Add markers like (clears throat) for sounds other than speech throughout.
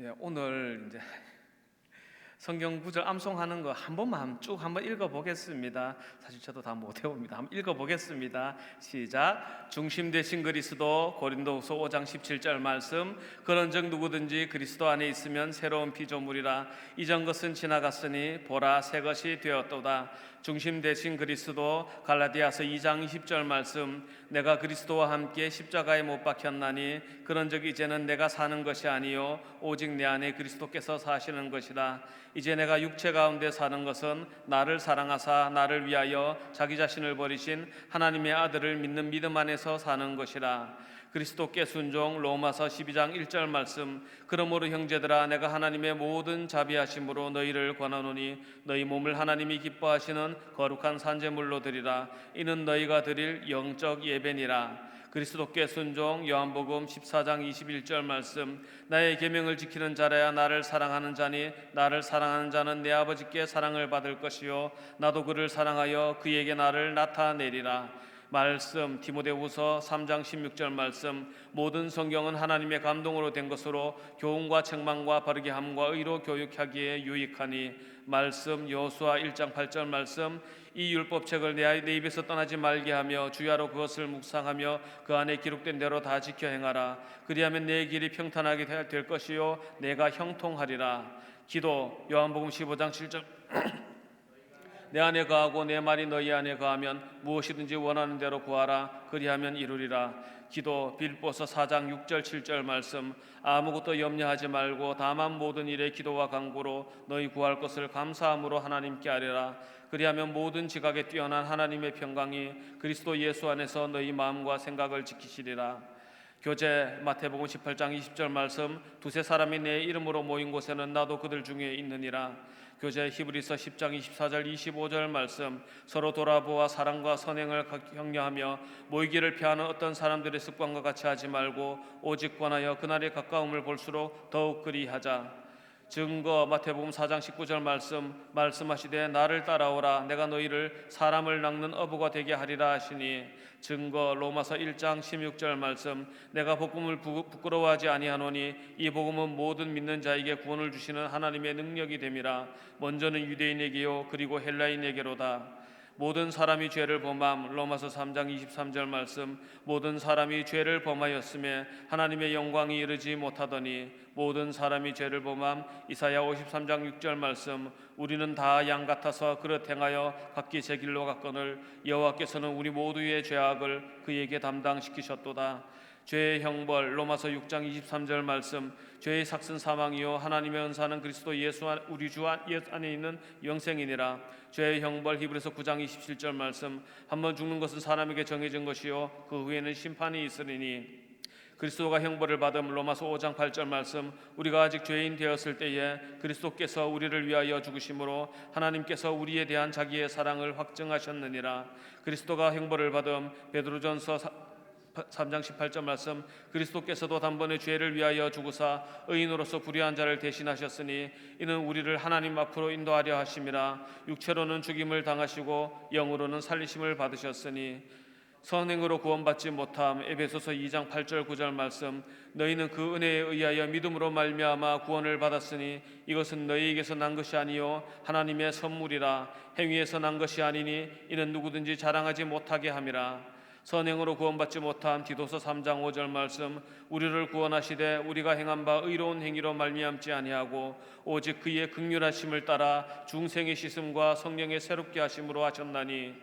예, 오늘 이제 성경 구절 암송하는 거 한 번만 쭉 한번 읽어 보겠습니다. 사실 저도 다 못 해봅니다. 한번 읽어 보겠습니다. 시작. 중심 되신 그리스도 고린도후서 5장 17절 말씀. 그런즉 누구든지 그리스도 안에 있으면 새로운 피조물이라 이전 것은 지나갔으니 보라 새 것이 되었도다. 중심 되신 그리스도 갈라디아서 2장 20절 말씀. 내가 그리스도와 함께 십자가에 못 박혔나니 그런즉 이제는 내가 사는 것이 아니요 오직 내 안에 그리스도께서 사시는 것이라. 이제 내가 육체 가운데 사는 것은 나를 사랑하사 나를 위하여 자기 자신을 버리신 하나님의 아들을 믿는 믿음 안에서 사는 것이라. 그리스도께 순종 로마서 12장 1절 말씀. 그러므로 형제들아 내가 하나님의 모든 자비하심으로 너희를 권하노니 너희 몸을 하나님이 기뻐하시는 거룩한 산제물로 드리라. 이는 너희가 드릴 영적 예배니라. 그리스도께 순종 요한복음 14장 21절 말씀. 나의 계명을 지키는 자라야 나를 사랑하는 자니 나를 사랑하는 자는 내 아버지께 사랑을 받을 것이요. 나도 그를 사랑하여 그에게 나를 나타내리라 말씀 디모데후서 3장 16절 말씀 모든 성경은 하나님의 감동으로 된 것으로 교훈과 책망과 바르게 함과 의로 교육하기에 유익하니 말씀 여호수아 1장 8절 말씀 이 율법책을 내 내 입에서 떠나지 말게 하며 주야로 그것을 묵상하며 그 안에 기록된 대로 다 지켜 행하라. 그리하면 내 길이 평탄하게 될 것이요 내가 형통하리라. 기도 요한복음 15장 7절 (clears throat) 내 안에 거하고 내 말이 너희 안에 거하면 무엇이든지 원하는 대로 구하라. 그리하면 이루리라. 기도 빌보서 4장 6절 7절 말씀. 아무것도 염려하지 말고 다만 모든 일에 기도와 간구로 너희 구할 것을 감사함으로 하나님께 아뢰라. 그리하면 모든 지각에 뛰어난 하나님의 평강이 그리스도 예수 안에서 너희 마음과 생각을 지키시리라. 교제 마태복음 18장 20절 말씀. 두세 사람이 내 이름으로 모인 곳에는 나도 그들 중에 있느니라 교제 히브리서 10장 24절 25절 말씀 서로 돌아보아 사랑과 선행을 격려하며 모이기를 피하는 어떤 사람들의 습관과 같이 하지 말고 오직 권하여 그날의 가까움을 볼수록 더욱 그리하자 증거 마태복음 4장 19절 말씀 말씀하시되 나를 따라오라. 내가 너희를 사람을 낚는 어부가 되게 하리라 하시니 증거 로마서 1장 16절 말씀. 내가 복음을 부- 부끄러워하지 아니하노니 이 복음은 모든 믿는 자에게 구원을 주시는 하나님의 능력이 됨이라. 먼저는 유대인에게요 그리고 헬라인에게로다 모든 사람이 죄를 범함. 로마서 3장 23절 말씀. 모든 사람이 죄를 범하였음에 하나님의 영광이 이르지 못하더니 모든 사람이 죄를 범함. 이사야 53장 6절 말씀. 우리는 다 양 같아서 그릇 행하여 각기 제 길로 갔거늘 여호와께서는 우리 모두의 죄악을 그에게 담당시키셨도다 죄의 형벌 로마서 6장 23절 말씀 죄의 삭슨 사망이요 하나님의 은사는 그리스도 예수 안, 우리 주 안에 있는 영생이니라. 죄의 형벌 히브리서 9장 27절 말씀 한번 죽는 것은 사람에게 정해진 것이요 그 후에는 심판이 있으리니. 그리스도가 형벌을 받음 로마서 5장 8절 말씀 우리가 아직 죄인 되었을 때에 그리스도께서 우리를 위하여 죽으심으로 하나님께서 우리에 대한 자기의 사랑을 확증하셨느니라. 그리스도가 형벌을 받음 베드로전서 3장 18절 말씀 그리스도께서도 단번에 죄를 위하여 죽으사 의인으로서 불의한 자를 대신하셨으니 이는 우리를 하나님 앞으로 인도하려 하심이라. 육체로는 죽임을 당하시고 영으로는 살리심을 받으셨으니 선행으로 구원받지 못함. 에베소서 2장 8절 9절 말씀 너희는 그 은혜에 의하여 믿음으로 말미암아 구원을 받았으니 이것은 너희에게서 난 것이 아니요 하나님의 선물이라. 행위에서 난 것이 아니니 이는 누구든지 자랑하지 못하게 함이라 선행으로 구원받지 못한 디도서 3장 5절 말씀 우리를 구원하시되 우리가 행한 바 의로운 행위로 말미암지 아니하고 오직 그의 극률하심을 따라 중생의 씻음과 성령의 새롭게 하심으로 하셨나니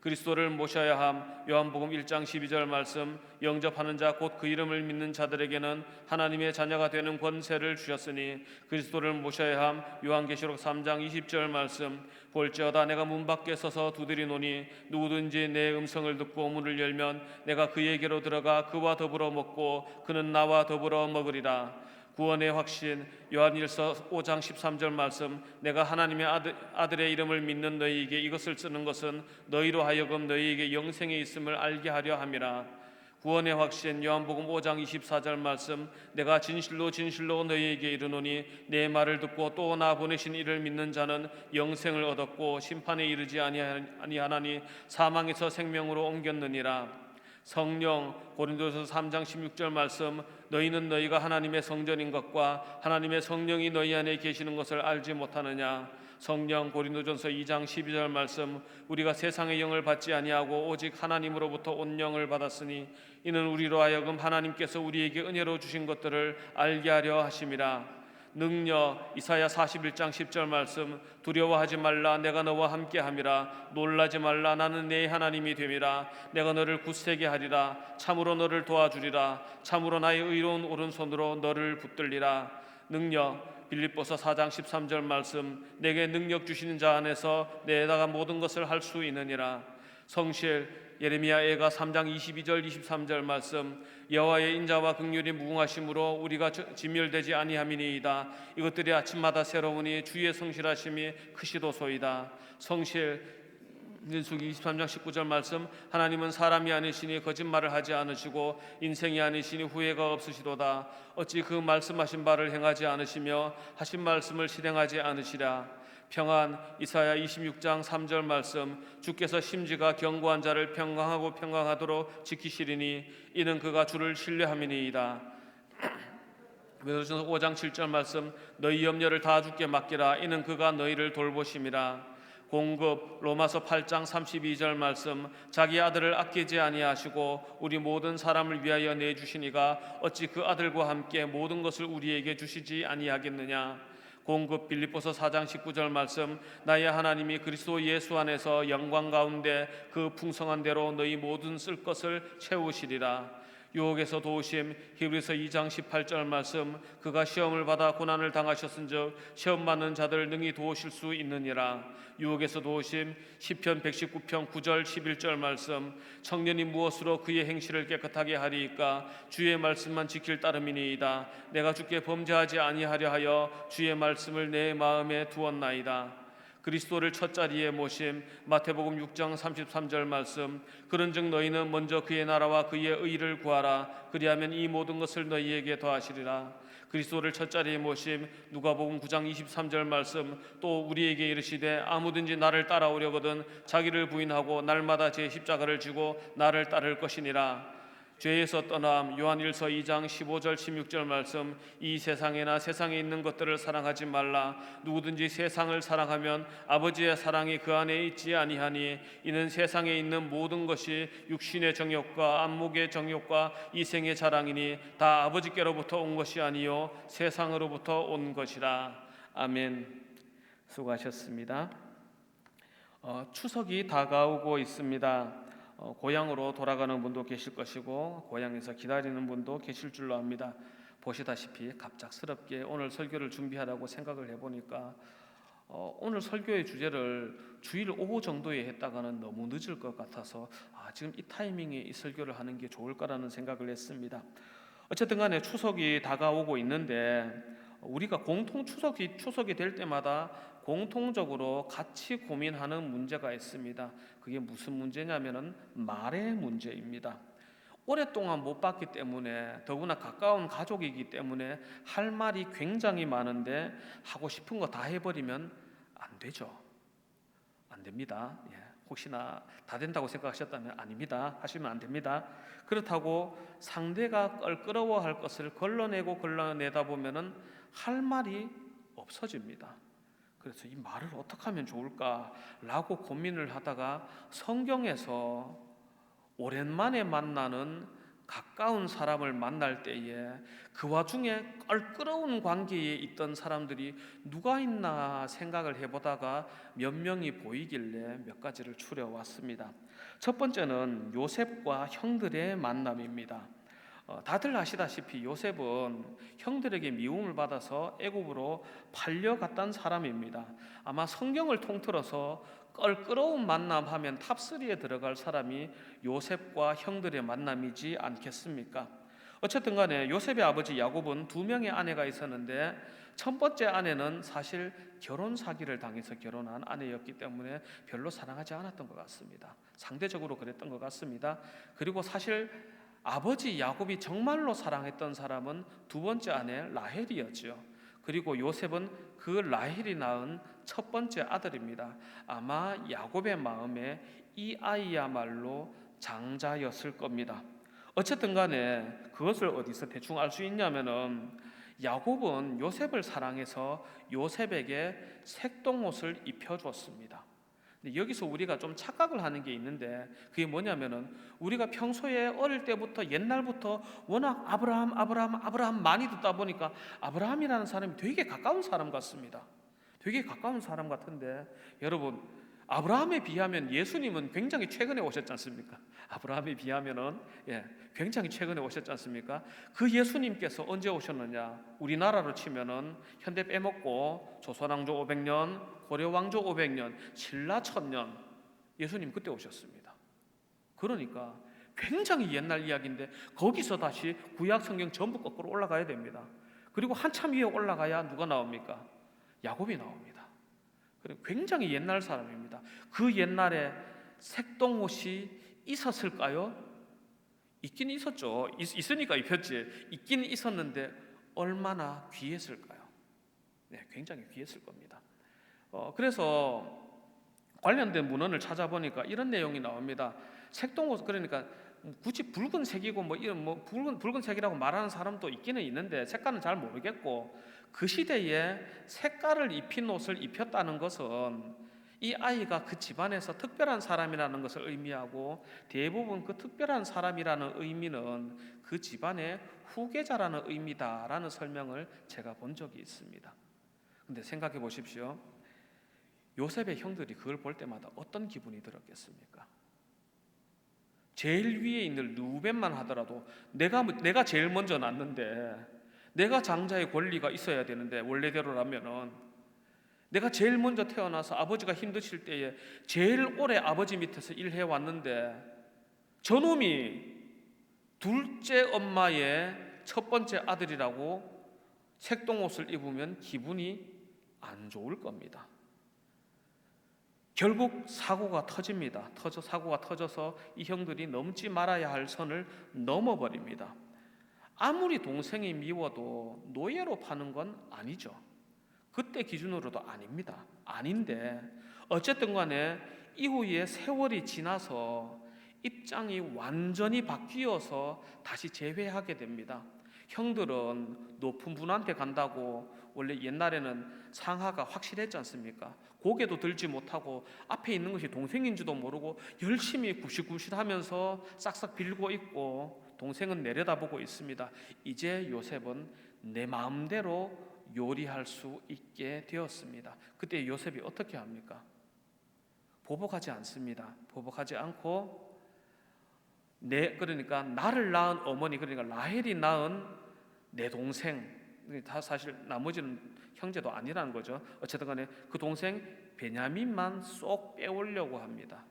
그리스도를 모셔야 함. 요한복음 1장 12절 말씀 영접하는 자 곧 그 이름을 믿는 자들에게는 하나님의 자녀가 되는 권세를 주셨으니 그리스도를 모셔야 함. 요한계시록 3장 20절 말씀 볼지어다 내가 문 밖에 서서 두드리노니 누구든지 내 음성을 듣고 문을 열면 내가 그에게로 들어가 그와 더불어 먹고 그는 나와 더불어 먹으리라 구원의 확신 요한일서 5장 13절 말씀 내가 하나님의 아들, 아들의 이름을 믿는 너희에게 이것을 쓰는 것은 너희로 하여금 너희에게 영생에 있음을 알게 하려 함이라. 구원의 확신 요한복음 5장 24절 말씀 내가 진실로 진실로 너희에게 이르노니 내 말을 듣고 또 나 보내신 이를 믿는 자는 영생을 얻었고 심판에 이르지 아니하- 아니하나니 사망에서 생명으로 옮겼느니라 성령 고린도서 3장 16절 말씀 너희는 너희가 하나님의 성전인 것과 하나님의 성령이 너희 안에 계시는 것을 알지 못하느냐? 성령 고린도전서 2장 12절 말씀 우리가 세상의 영을 받지 아니하고 오직 하나님으로부터 온 영을 받았으니 이는 우리로 하여금 하나님께서 우리에게 은혜로 주신 것들을 알게 하려 하심이라 능력 이사야 41장 10절 말씀 두려워하지 말라 내가 너와 함께 함이라. 놀라지 말라 나는 내 하나님이 됨이라. 내가 너를 굳세게 하리라. 참으로 너를 도와주리라. 참으로 나의 의로운 오른손으로 너를 붙들리라. 능력 빌립보서 4장 13절 말씀 내게 능력 주시는 자 안에서 내다가 모든 것을 할 수 있느니라. 성실 예레미야 애가 3장 22절 23절 말씀 여호와의 인자와 극률이 무궁하심으로 우리가 저- 진멸되지 아니함이니이다. 이것들이 아침마다 새로우니 주의 성실하심이 크시도소이다. 성실 민수기 23장 19절 말씀 하나님은 사람이 아니시니 거짓말을 하지 않으시고 인생이 아니시니 후회가 없으시도다. 어찌 그 말씀하신 바를 행하지 않으시며 하신 말씀을 실행하지 않으시랴 평안 이사야 26장 3절 말씀 주께서 심지가 견고한 자를 평강하고 평강하도록 지키시리니 이는 그가 주를 신뢰함이니이다. 베드로전서 5장 7절 말씀 너희 염려를 다 주께 맡기라. 이는 그가 너희를 돌보심이라. 공급 로마서 8장 32절 말씀 자기 아들을 아끼지 아니하시고 우리 모든 사람을 위하여 내 주시니가 어찌 그 아들과 함께 모든 것을 우리에게 주시지 아니하겠느냐 공급 빌립보서 4장 19절 말씀 나의 하나님이 그리스도 예수 안에서 영광 가운데 그 풍성한 대로 너희 모든 쓸 것을 채우시리라 유혹에서 도우심 히브리서 2장 18절 말씀 그가 시험을 받아 고난을 당하셨은즉 시험 받는 자들 능히 도우실 수 있느니라. 유혹에서 도우심 시편 119편 9절 11절 말씀 청년이 무엇으로 그의 행실을 깨끗하게 하리이까? 주의 말씀만 지킬 따름이니이다. 내가 주께 범죄하지 아니하려 하여 주의 말씀을 내 마음에 두었나이다 그리스도를 첫 자리에 모심 마태복음 6장 33절 말씀 그런즉 너희는 먼저 그의 나라와 그의 의를 구하라. 그리하면 이 모든 것을 너희에게 더하시리라. 그리스도를 첫 자리에 모심 누가복음 9장 23절 말씀 또 우리에게 이르시되 아무든지 나를 따라오려거든 자기를 부인하고 날마다 제 십자가를 지고 나를 따를 것이니라 죄에서 떠남 요한일서 2장 15절 16절 말씀 이 세상에나 세상에 있는 것들을 사랑하지 말라 누구든지 세상을 사랑하면 아버지의 사랑이 그 안에 있지 아니하니 이는 세상에 있는 모든 것이 육신의 정욕과 안목의 정욕과 이생의 자랑이니 다 아버지께로부터 온 것이 아니요 세상으로부터 온 것이라 아멘 수고하셨습니다. 어, 추석이 다가오고 있습니다. 어, 고향으로 돌아가는 분도 계실 것이고 고향에서 기다리는 분도 계실 줄로 압니다. 보시다시피 갑작스럽게 오늘 설교를 준비하라고 생각을 해보니까 어, 오늘 설교의 주제를 주일 오후 정도에 했다가는 너무 늦을 것 같아서 아, 지금 이 타이밍에 이 설교를 하는 게 좋을까라는 생각을 했습니다. 어쨌든 간에 추석이 다가오고 있는데 우리가 공통 추석이 추석이 될 때마다 공통적으로 같이 고민하는 문제가 있습니다. 그게 무슨 문제냐면은 말의 문제입니다. 오랫동안 못 봤기 때문에 더구나 가까운 가족이기 때문에 할 말이 굉장히 많은데 하고 싶은 거 다 해버리면 안 되죠. 안 됩니다. 예. 혹시나 다 된다고 생각하셨다면 아닙니다. 하시면 안 됩니다. 그렇다고 상대가 껄끄러워할 것을 걸러내고 걸러내다 보면은 할 말이 없어집니다. 그래서 이 말을 어떻게 하면 좋을까라고 고민을 하다가 성경에서 오랜만에 만나는 가까운 사람을 만날 때에 그 와중에 껄끄러운 관계에 있던 사람들이 누가 있나 생각을 해보다가 몇 명이 보이길래 몇 가지를 추려왔습니다. 첫 번째는 요셉과 형들의 만남입니다. 어, 다들 아시다시피 요셉은 형들에게 미움을 받아서 애굽으로 팔려갔던 사람입니다. 아마 성경을 통틀어서 껄끄러운 만남하면 탑3에 들어갈 사람이 요셉과 형들의 만남이지 않겠습니까? 어쨌든 간에 요셉의 아버지 야곱은 두 명의 아내가 있었는데 첫 번째 아내는 사실 결혼 사기를 당해서 결혼한 아내였기 때문에 별로 사랑하지 않았던 것 같습니다. 상대적으로 그랬던 것 같습니다. 그리고 사실 아버지 야곱이 정말로 사랑했던 사람은 두 번째 아내 라헬이었죠. 그리고 요셉은 그 라헬이 낳은 첫 번째 아들입니다. 아마 야곱의 마음에 이 아이야말로 장자였을 겁니다. 어쨌든 간에 그것을 어디서 대충 알 수 있냐면은 야곱은 요셉을 사랑해서 요셉에게 색동옷을 입혀주었습니다. 여기서 우리가 좀 착각을 하는 게 있는데 그게 뭐냐면은 우리가 평소에 어릴 때부터 옛날부터 워낙 아브라함 아브라함 아브라함 많이 듣다 보니까 아브라함이라는 사람이 되게 가까운 사람 같습니다. 되게 가까운 사람 같은데 여러분 아브라함에 비하면 예수님은 굉장히 최근에 오셨지 않습니까? 아브라함에 비하면은 예, 굉장히 최근에 오셨지 않습니까? 그 예수님께서 언제 오셨느냐? 우리나라로 치면은 현대 빼먹고 조선왕조 500년, 고려왕조 500년, 신라 1000년 예수님 그때 오셨습니다. 그러니까 굉장히 옛날 이야기인데 거기서 다시 구약 성경 전부 거꾸로 올라가야 됩니다. 그리고 한참 위에 올라가야 누가 나옵니까? 야곱이 나옵니다. 굉장히 옛날 사람입니다. 그 옛날에 색동옷이 있었을까요? 있긴 있었죠. 있, 있으니까 입혔지. 있긴 있었는데 얼마나 귀했을까요? 네, 굉장히 귀했을 겁니다. 어, 그래서 관련된 문헌을 찾아보니까 이런 내용이 나옵니다. 색동옷 그러니까 굳이 붉은색이고 뭐 이런 뭐 붉은 붉은색이라고 말하는 사람도 있기는 있는데 색깔은 잘 모르겠고 그 시대에 색깔을 입힌 옷을 입혔다는 것은 이 아이가 그 집안에서 특별한 사람이라는 것을 의미하고 대부분 그 특별한 사람이라는 의미는 그 집안의 후계자라는 의미다라는 설명을 제가 본 적이 있습니다. 근데 생각해 보십시오. 요셉의 형들이 그걸 볼 때마다 어떤 기분이 들었겠습니까? 제일 위에 있는 루벤만 하더라도 내가 내가 제일 먼저 낳는데 내가 장자의 권리가 있어야 되는데 원래대로라면은 내가 제일 먼저 태어나서 아버지가 힘드실 때에 제일 오래 아버지 밑에서 일해 왔는데 저놈이 둘째 엄마의 첫 번째 아들이라고 색동옷을 입으면 기분이 안 좋을 겁니다. 결국 사고가 터집니다. 터져 사고가 터져서 이 형들이 넘지 말아야 할 선을 넘어버립니다. 아무리 동생이 미워도 노예로 파는 건 아니죠. 그때 기준으로도 아닙니다. 아닌데 어쨌든 간에 이후에 세월이 지나서 입장이 완전히 바뀌어서 다시 재회하게 됩니다. 형들은 높은 분한테 간다고 원래 옛날에는 상하가 확실했지 않습니까? 고개도 들지 못하고 앞에 있는 것이 동생인지도 모르고 열심히 구실구실하면서 싹싹 빌고 있고 동생은 내려다보고 있습니다. 이제 요셉은 내 마음대로 요리할 수 있게 되었습니다. 그때 요셉이 어떻게 합니까? 보복하지 않습니다. 보복하지 않고 내 그러니까 나를 낳은 어머니 그러니까 라헬이 낳은 내 동생 다 사실 나머지는 형제도 아니라는 거죠. 어쨌든 간에 그 동생 베냐민만 쏙 빼오려고 합니다.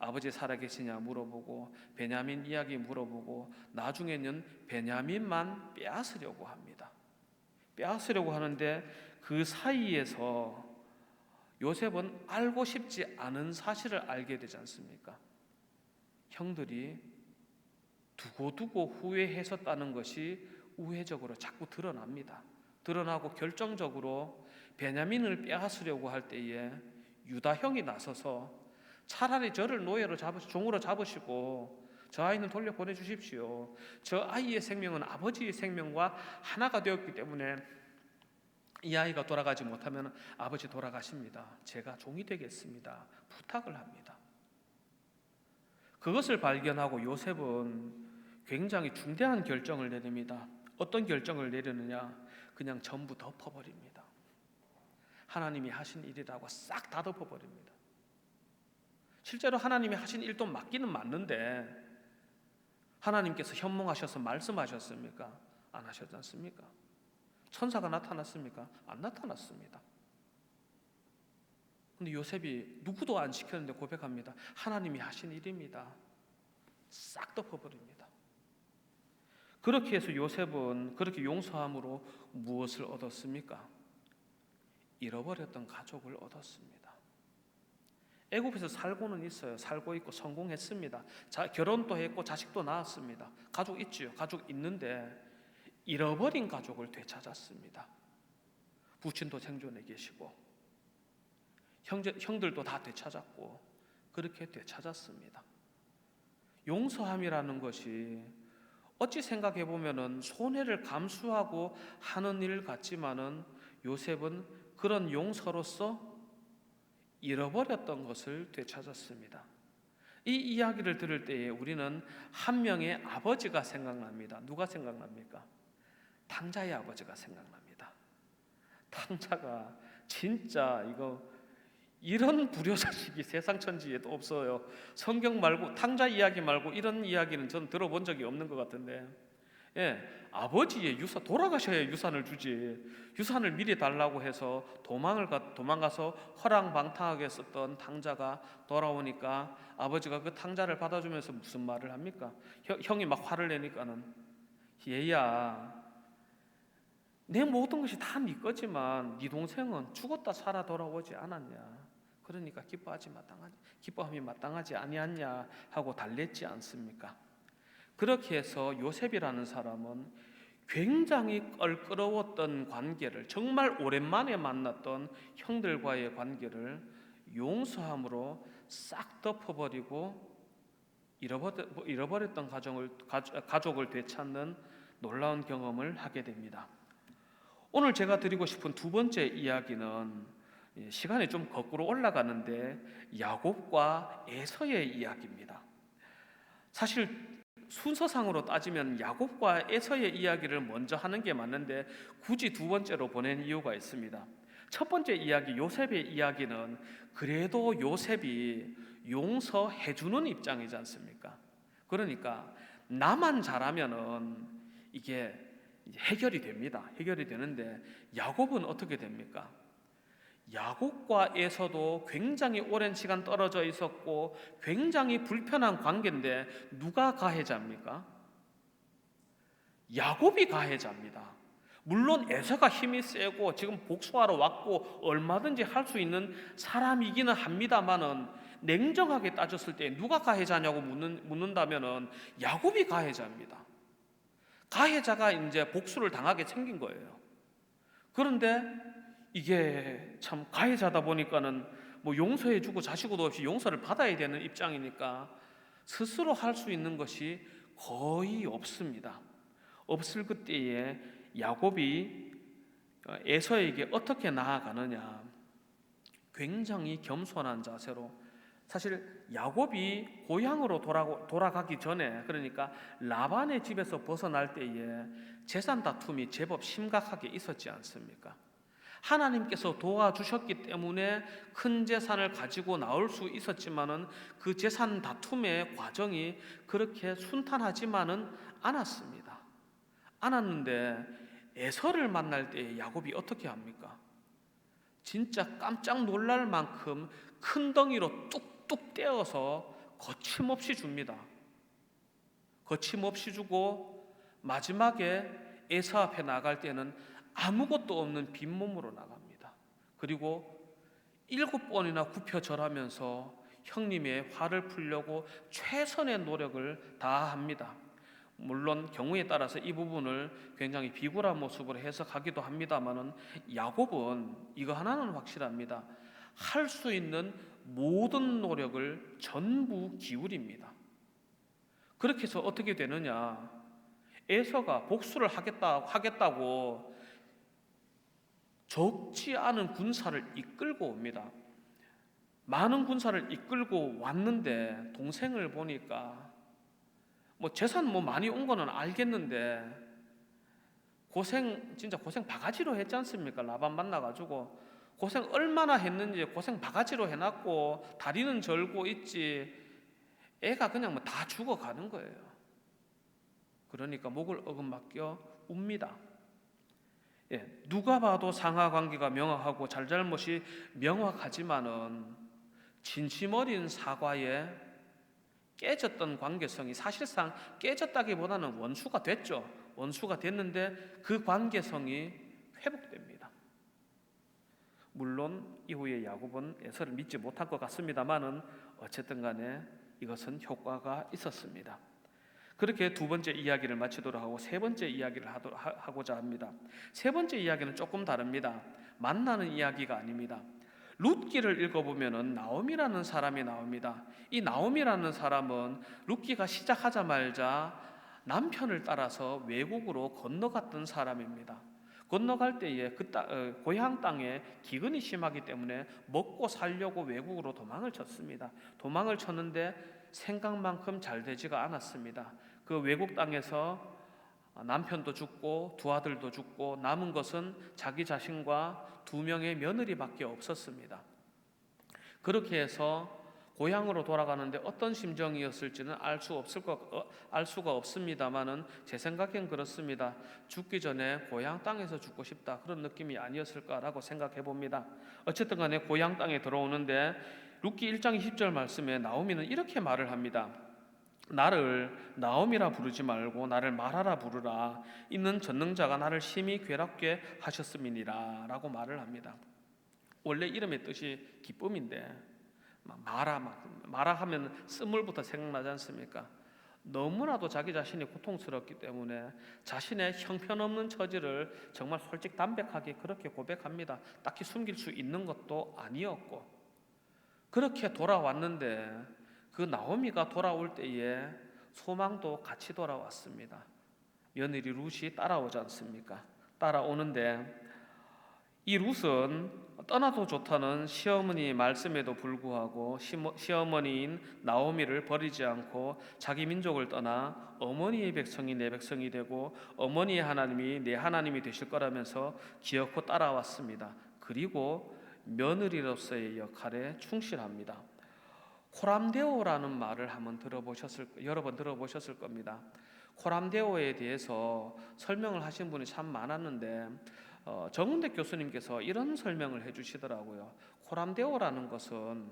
아버지 살아계시냐 물어보고 베냐민 이야기 물어보고 나중에는 베냐민만 빼앗으려고 합니다. 빼앗으려고 하는데 그 사이에서 요셉은 알고 싶지 않은 사실을 알게 되지 않습니까? 형들이 두고두고 후회했었다는 것이 우회적으로 자꾸 드러납니다. 드러나고 결정적으로 베냐민을 빼앗으려고 할 때에 유다 형이 나서서 차라리 저를 노예로 잡으 종으로 잡으시고 저 아이는 돌려 보내 주십시오. 저 아이의 생명은 아버지의 생명과 하나가 되었기 때문에 이 아이가 돌아가지 못하면 아버지 돌아가십니다. 제가 종이 되겠습니다. 부탁을 합니다. 그것을 발견하고 요셉은 굉장히 중대한 결정을 내립니다. 어떤 결정을 내리느냐? 그냥 전부 덮어버립니다. 하나님이 하신 일이라고 싹 다 덮어버립니다. 실제로 하나님이 하신 일도 맞기는 맞는데 하나님께서 현몽하셔서 말씀하셨습니까? 안 하셨지 않습니까? 천사가 나타났습니까? 안 나타났습니다. 근데 요셉이 누구도 안 시켰는데 고백합니다. 하나님이 하신 일입니다. 싹 덮어버립니다. 그렇게 해서 요셉은 그렇게 용서함으로 무엇을 얻었습니까? 잃어버렸던 가족을 얻었습니다. 애굽에서 살고는 있어요. 살고 있고 성공했습니다. 자, 결혼도 했고 자식도 낳았습니다. 가족 있지요. 가족 있는데 잃어버린 가족을 되찾았습니다. 부친도 생존해 계시고 형제, 형들도 다 되찾았고 그렇게 되찾았습니다. 용서함이라는 것이 어찌 생각해 보면은 손해를 감수하고 하는 일 같지만은 요셉은 그런 용서로서 잃어버렸던 것을 되찾았습니다. 이 이야기를 들을 때에 우리는 한 명의 아버지가 생각납니다. 누가 생각납니까? 탕자의 아버지가 생각납니다. 탕자가 진짜 이거 이런 불효 자식이 세상 천지에도 없어요. 성경 말고 탕자 이야기 말고 이런 이야기는 저는 들어본 적이 없는 것 같은데, 예, 아버지의 유산 돌아가셔야 유산을 주지. 유산을 미리 달라고 해서 도망을 가, 도망가서 허랑방탕하게 썼던 탕자가 돌아오니까 아버지가 그 탕자를 받아주면서 무슨 말을 합니까? 형, 형이 막 화를 내니까는 얘야. 내 모든 것이 다 네 거지만 네 동생은 죽었다 살아 돌아오지 않았냐. 그러니까 기뻐하지 마땅하지 기뻐함이 마땅하지 아니하냐 하고 달랬지 않습니까? 그렇게 해서 요셉이라는 사람은 굉장히 껄끄러웠던 관계를 정말 오랜만에 만났던 형들과의 관계를 용서함으로 싹 덮어버리고 잃어버렸- 잃어버렸던 가정을 가족- 가족을 되찾는 놀라운 경험을 하게 됩니다. 오늘 제가 드리고 싶은 두 번째 이야기는 예, 시간이 좀 거꾸로 올라가는데 야곱과 에서의 이야기입니다. 사실 순서상으로 따지면 야곱과 에서의 이야기를 먼저 하는 게 맞는데 굳이 두 번째로 보낸 이유가 있습니다. 첫 번째 이야기 요셉의 이야기는 그래도 요셉이 용서해 주는 입장이지 않습니까? 그러니까 나만 잘하면은 이게 해결이 됩니다. 해결이 되는데 야곱은 어떻게 됩니까? 야곱과 에서도 굉장히 오랜 시간 떨어져 있었고 굉장히 불편한 관계인데 누가 가해자입니까? 야곱이 가해자입니다. 물론 에서가 힘이 세고 지금 복수하러 왔고 얼마든지 할 수 있는 사람이기는 합니다만은 냉정하게 따졌을 때 누가 가해자냐고 묻는, 묻는다면은 야곱이 가해자입니다. 가해자가 이제 복수를 당하게 생긴 거예요. 그런데 이게 참 가해자다 보니까는 뭐 용서해주고 자식도 없이 용서를 받아야 되는 입장이니까 스스로 할 수 있는 것이 거의 없습니다. 없을 그때에 야곱이 에서에게 어떻게 나아가느냐 굉장히 겸손한 자세로 사실 야곱이 고향으로 돌아, 돌아가기 전에 그러니까 라반의 집에서 벗어날 때에 재산 다툼이 제법 심각하게 있었지 않습니까? 하나님께서 도와주셨기 때문에 큰 재산을 가지고 나올 수 있었지만은 그 재산 다툼의 과정이 그렇게 순탄하지만은 않았습니다. 않았는데 에서를 만날 때 야곱이 어떻게 합니까? 진짜 깜짝 놀랄 만큼 큰 덩이로 뚝뚝 떼어서 거침없이 줍니다. 거침없이 주고 마지막에 에서 앞에 나갈 때는 아무것도 없는 빈몸으로 나갑니다. 그리고 일곱 번이나 굽혀 절하면서 형님의 화를 풀려고 최선의 노력을 다합니다. 물론 경우에 따라서 이 부분을 굉장히 비굴한 모습으로 해석하기도 합니다만은 야곱은 이거 하나는 확실합니다. 할 수 있는 모든 노력을 전부 기울입니다. 그렇게 해서 어떻게 되느냐? 에서가 복수를 하겠다 하겠다고 적지 않은 군사를 이끌고 옵니다. 많은 군사를 이끌고 왔는데 동생을 보니까 뭐 재산 뭐 많이 온 거는 알겠는데 고생 진짜 고생 바가지로 했지 않습니까? 라반 만나 가지고 고생 얼마나 했는지 고생 바가지로 해놨고 다리는 절고 있지 애가 그냥 뭐 다 죽어가는 거예요. 그러니까 목을 어금맞겨 웁니다. 예, 누가 봐도 상하 관계가 명확하고 잘잘못이 명확하지만은 진심 어린 사과에 깨졌던 관계성이 사실상 깨졌다기보다는 원수가 됐죠. 원수가 됐는데 그 관계성이 회복됩니다. 물론 이후에 야곱은 에서를 믿지 못할 것 같습니다만은 어쨌든 간에 이것은 효과가 있었습니다. 그렇게 두 번째 이야기를 마치도록 하고 세 번째 이야기를 하도, 하, 고자 합니다. 세 번째 이야기는 조금 다릅니다. 만나는 이야기가 아닙니다. 룻기를 읽어보면은 나옴이라는 사람이 나옵니다. 이 나옴이라는 사람은 룻기가 시작하자마자 남편을 따라서 외국으로 건너갔던 사람입니다. 건너갈 때에 그 따, 어, 고향 땅에 기근이 심하기 때문에 먹고 살려고 외국으로 도망을 쳤습니다. 도망을 쳤는데 생각만큼 잘 되지가 않았습니다. 그 외국 땅에서 남편도 죽고 두 아들도 죽고 남은 것은 자기 자신과 두 명의 며느리밖에 없었습니다. 그렇게 해서 고향으로 돌아가는데 어떤 심정이었을지는 알 수 없을 것, 어, 알 수가 없습니다만은 제 생각엔 그렇습니다. 죽기 전에 고향 땅에서 죽고 싶다 그런 느낌이 아니었을까라고 생각해 봅니다. 어쨌든 간에 고향 땅에 들어오는데 룻기 1장 20절 말씀에 나오미는 이렇게 말을 합니다. 나를 나옴이라 부르지 말고 나를 말하라 부르라 있는 전능자가 나를 심히 괴롭게 하셨음이니라라고 말을 합니다. 원래 이름의 뜻이 기쁨인데 막 마라 하면 쓴물부터 생각나지 않습니까? 너무나도 자기 자신이 고통스럽기 때문에 자신의 형편없는 처지를 정말 솔직 담백하게 그렇게 고백합니다. 딱히 숨길 수 있는 것도 아니었고 그렇게 돌아왔는데 그 나오미가 돌아올 때에 소망도 같이 돌아왔습니다. 며느리 룻이 따라오지 않습니까? 따라오는데 이 룻은 떠나도 좋다는 시어머니 말씀에도 불구하고 시어머니인 나오미를 버리지 않고 자기 민족을 떠나 어머니의 백성이 내 백성이 되고 어머니의 하나님이 내 하나님이 되실 거라면서 기어코 따라왔습니다. 그리고 며느리로서의 역할에 충실합니다. 코람데오라는 말을 한번 들어보셨을 여러 번 들어보셨을 겁니다. 코람데오에 대해서 설명을 하신 분이 참 많았는데 어, 정은대 교수님께서 이런 설명을 해주시더라고요. 코람데오라는 것은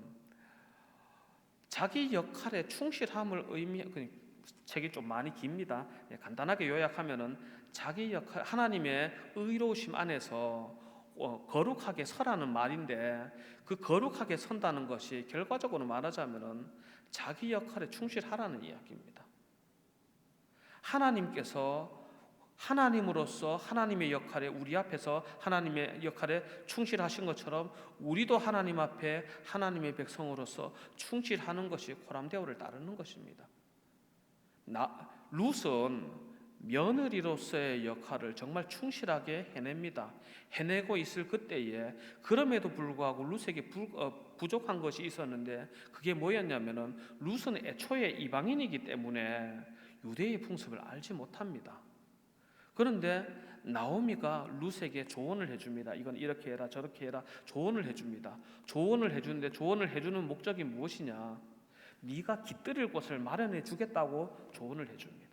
자기 역할에 충실함을 의미 그 책이 좀 많이 깁니다. 예, 간단하게 요약하면은 자기 역할 하나님의 의로우심 안에서 어, 거룩하게 서라는 말인데 그 거룩하게 선다는 것이 결과적으로 말하자면은 자기 역할에 충실하라는 이야기입니다. 하나님께서 하나님으로서 하나님의 역할에 우리 앞에서 하나님의 역할에 충실하신 것처럼 우리도 하나님 앞에 하나님의 백성으로서 충실하는 것이 코람데오를 따르는 것입니다. 나 룻은 며느리로서의 역할을 정말 충실하게 해냅니다. 해내고 있을 그때에 그럼에도 불구하고 룻에게 부, 어, 부족한 것이 있었는데 그게 뭐였냐면은 룻은 애초에 이방인이기 때문에 유대의 풍습을 알지 못합니다. 그런데 나오미가 룻에게 조언을 해줍니다. 이건 이렇게 해라 저렇게 해라 조언을 해줍니다. 조언을 해주는데 조언을 해주는 목적이 무엇이냐? 네가 깃들일 곳을 마련해 주겠다고 조언을 해줍니다.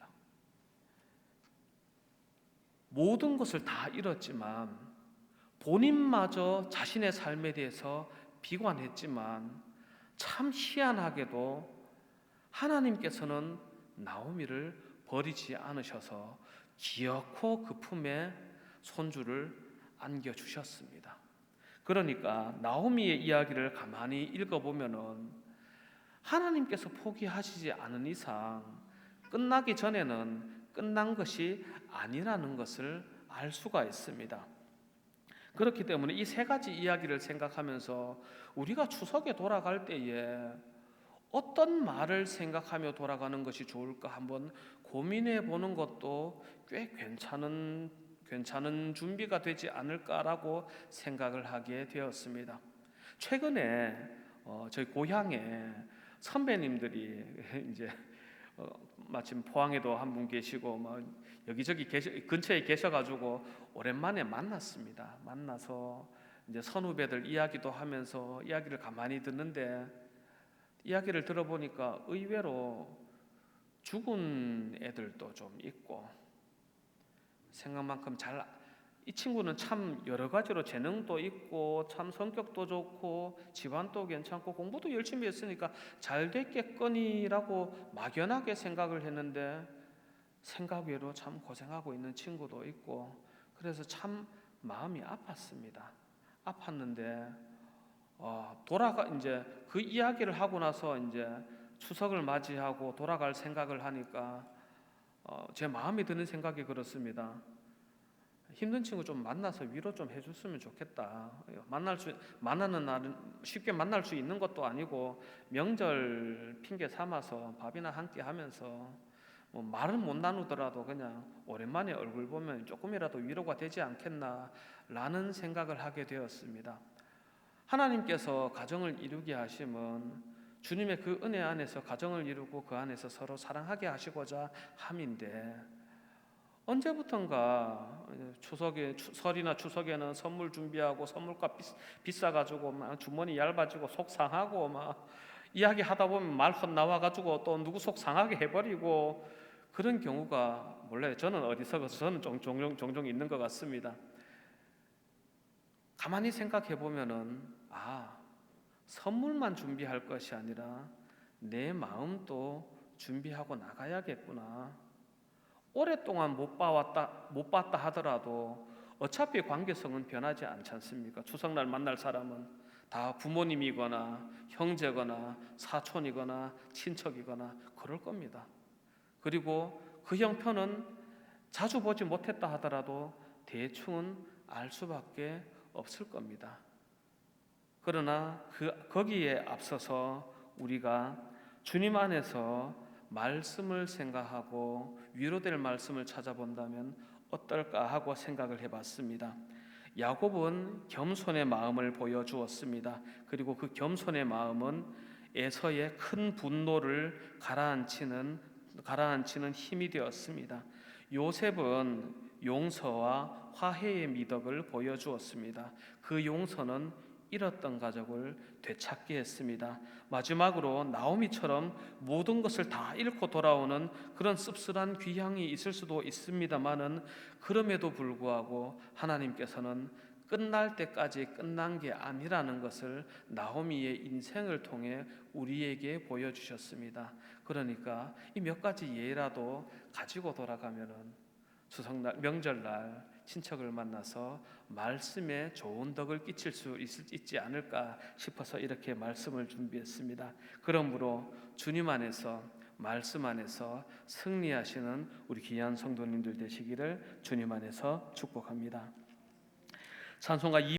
모든 것을 다 잃었지만 본인마저 자신의 삶에 대해서 비관했지만 참 희한하게도 하나님께서는 나오미를 버리지 않으셔서 기어코 그 품에 손주를 안겨 주셨습니다. 그러니까 나오미의 이야기를 가만히 읽어 보면은 하나님께서 포기하시지 않은 이상 끝나기 전에는 끝난 것이 아니라는 것을 알 수가 있습니다. 그렇기 때문에 이 세 가지 이야기를 생각하면서 우리가 추석에 돌아갈 때에 어떤 말을 생각하며 돌아가는 것이 좋을까 한번 고민해 보는 것도 꽤 괜찮은 괜찮은 준비가 되지 않을까라고 생각을 하게 되었습니다. 최근에 어, 저희 고향에 선배님들이 (laughs) 이제 어, 마침 포항에도 한 분 계시고 뭐 여기저기 계셔, 근처에 계셔가지고 오랜만에 만났습니다. 만나서 이제 선후배들 이야기도 하면서 이야기를 가만히 듣는데 이야기를 들어보니까 의외로 죽은 애들도 좀 있고 생각만큼 잘 이 친구는 참 여러 가지로 재능도 있고 참 성격도 좋고 집안도 괜찮고 공부도 열심히 했으니까 잘 됐겠거니라고 막연하게 생각을 했는데 생각 외로 참 고생하고 있는 친구도 있고 그래서 참 마음이 아팠습니다. 아팠는데 어, 돌아가 이제 그 이야기를 하고 나서 이제 추석을 맞이하고 돌아갈 생각을 하니까 어, 제 마음이 드는 생각이 그렇습니다. 힘든 친구 좀 만나서 위로 좀 해줬으면 좋겠다. 만날 수 만나는 날은 쉽게 만날 수 있는 것도 아니고 명절 핑계 삼아서 밥이나 함께 하면서 뭐 말은 못 나누더라도 그냥 오랜만에 얼굴 보면 조금이라도 위로가 되지 않겠나라는 생각을 하게 되었습니다. 하나님께서 가정을 이루게 하심은 주님의 그 은혜 안에서 가정을 이루고 그 안에서 서로 사랑하게 하시고자 함인데 언제부턴가 추석에 추- 설이나 추석에는 선물 준비하고 선물값 비싸 가지고 막 주머니 얇아지고 속 상하고 막 이야기 하다 보면 말 헛나와 가지고 또 누구 속 상하게 해버리고 그런 경우가 몰라요. 저는 어디서 저는 종- 종종 종종 있는 것 같습니다. 가만히 생각해 보면은 아 선물만 준비할 것이 아니라 내 마음도 준비하고 나가야겠구나. 오랫동안 못 봐왔다 못 봤다 하더라도 어차피 관계성은 변하지 않지 않습니까? 추석날 만날 사람은 다 부모님이거나 형제거나 사촌이거나 친척이거나 그럴 겁니다. 그리고 그 형편은 자주 보지 못했다 하더라도 대충은 알 수밖에 없을 겁니다. 그러나 그 거기에 앞서서 우리가 주님 안에서 말씀을 생각하고 위로될 말씀을 찾아본다면 어떨까 하고 생각을 해봤습니다. 야곱은 겸손의 마음을 보여주었습니다. 그리고 그 겸손의 마음은 에서의 큰 분노를 가라앉히는 가라앉히는 힘이 되었습니다. 요셉은 용서와 화해의 미덕을 보여주었습니다. 그 용서는 잃었던 가족을 되찾게 했습니다. 마지막으로 나오미처럼 모든 것을 다 잃고 돌아오는 그런 씁쓸한 귀향이 있을 수도 있습니다만은 그럼에도 불구하고 하나님께서는 끝날 때까지 끝난 게 아니라는 것을 나오미의 인생을 통해 우리에게 보여주셨습니다. 그러니까 이 몇 가지 예라도 가지고 돌아가면은 추석날 명절날 친척을 만나서 말씀에 좋은 덕을 끼칠 수 있, 있지 않을까 싶어서 이렇게 말씀을 준비했습니다. 그러므로 주님 안에서 말씀 안에서 승리하시는 우리 귀한 성도님들 되시기를 주님 안에서 축복합니다. 찬송가